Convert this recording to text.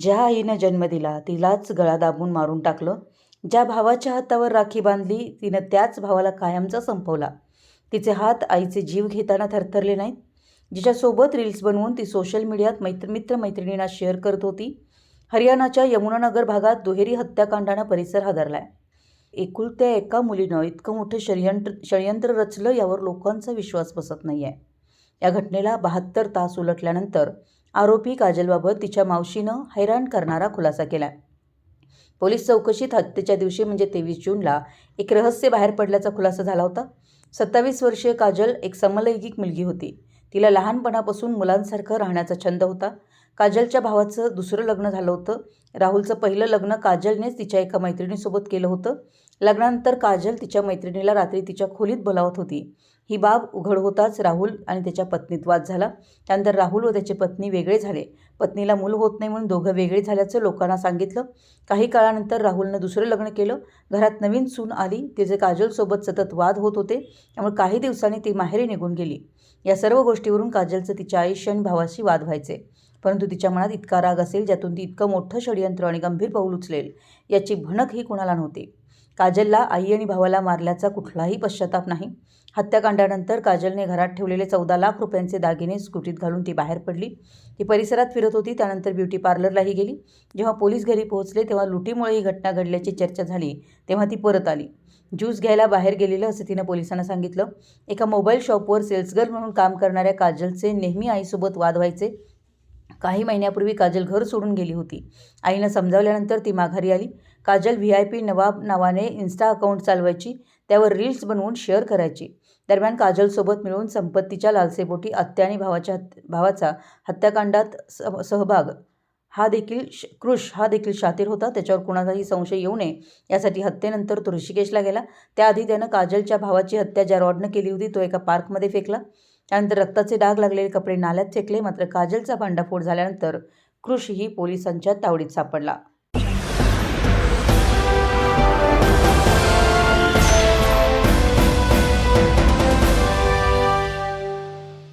ज्या आईनं जन्म दिला तिलाच गळा दाबून मारून टाकलं. ज्या भावाच्या हातावर राखी बांधली तिनं त्याच भावाला कायमचा संपवला. तिचे हात आईचे जीव घेताना थरथरले नाहीत. जिच्यासोबत रील्स बनवून ती सोशल मीडियात मैत्र मित्रमैत्रिणींना शेअर करत होती हरियाणाच्या यमुनानगर भागात दुहेरी हत्याकांडानं परिसर हादरलाय. एकुलत्या एका मुलीनं इतकं मोठं षडयंत्र षडयंत्र रचलं यावर लोकांचा विश्वास बसत नाही आहे या घटनेला बहात्तर तास उलटल्यानंतर आरोपी काजलबाबत तिच्या मावशीनं हैराण करणारा खुलासा केला पोलीस चौकशीत हत्येच्या दिवशी म्हणजे तेवीस जूनला एक रहस्य बाहेर पडल्याचा खुलासा झाला होता. सत्तावीस वर्षीय काजल एक समलैंगिक मुलगी होती. तिला लहानपणापासून मुलांसारखं राहण्याचा छंद होता. काजलच्या भावाचं दुसरं लग्न झालं होतं. राहुलचं पहिलं लग्न काजलनेच तिच्या एका मैत्रिणीसोबत केलं होतं. लग्नानंतर काजल तिच्या मैत्रिणीला रात्री तिच्या खोलीत बोलावत होती. ही बाब उघड होताच राहुल आणि त्याच्या पत्नीत वाद झाला. त्यानंतर राहुल व त्याची पत्नी वेगळे झाले. पत्नीला मूल होत नाही म्हणून दोघं वेगळे झाल्याचं लोकांना सांगितलं. काही काळानंतर राहुलनं दुसरं लग्न केलं. घरात नवीन सून आली. तिचे काजलसोबत सतत वाद होत होते. त्यामुळे काही दिवसांनी ती माहेरी निघून गेली. या सर्व गोष्टीवरून काजलचं तिच्या आयुष्य आणि भावाशी वाद व्हायचे. परंतु तिच्या मनात इतका राग असेल ज्यातून ती इतकं मोठं षडयंत्र आणि गंभीर पाऊल उचलेल. याची भणक ही कुणाला नव्हती. काजलला आई आणि भावाला मारल्याचा कुठलाही पश्चाताप नाही. हत्याकांडानंतर काजलने घरात ठेवलेले चौदा लाख रुपयांचे दागिने स्कूटीत घालून ती बाहेर पडली. ती परिसरात फिरत होती त्यानंतर ब्युटी पार्लरलाही गेली. जेव्हा पोलीस घरी पोहोचले तेव्हा लुटीमुळे ही घटना घडल्याची चर्चा झाली तेव्हा ती परत आली. ज्यूस घ्यायला बाहेर गेलेलं असं तिनं पोलिसांना सांगितलं. एका मोबाईल शॉपवर सेल्सगर्ल म्हणून काम करणाऱ्या काजलचे नेहमी आईसोबत वाद व्हायचे. काही महिन्यापूर्वी काजल घर सोडून गेली होती. आईनं समजावल्यानंतर ती माघारी आली. Kajal V I P Nawab नावाने इन्स्टा अकाउंट चालवायची त्यावर रील्स बनवून शेअर करायची. दरम्यान काजलसोबत मिळून संपत्तीच्या लालसेपोटी आत्या आणि भावाच्या हत्या भावाचा हत्याकांडात स सहभाग. हा देखील श कृष हा देखील शातीर होता. त्याच्यावर कुणाचाही संशय येऊ नये यासाठी हत्येनंतर तो ऋषिकेशला गेला. त्याआधी त्यानं काजलच्या भावाची हत्या ज्या रॉडनं केली होती तो एका पार्कमध्ये फेकला. त्यानंतर रक्ताचे डाग लागलेले कपडे नाल्यात फेकले मात्र काजलचा भांडाफोड झाल्यानंतर कृषही पोलिसांच्या तावडीत सापडला.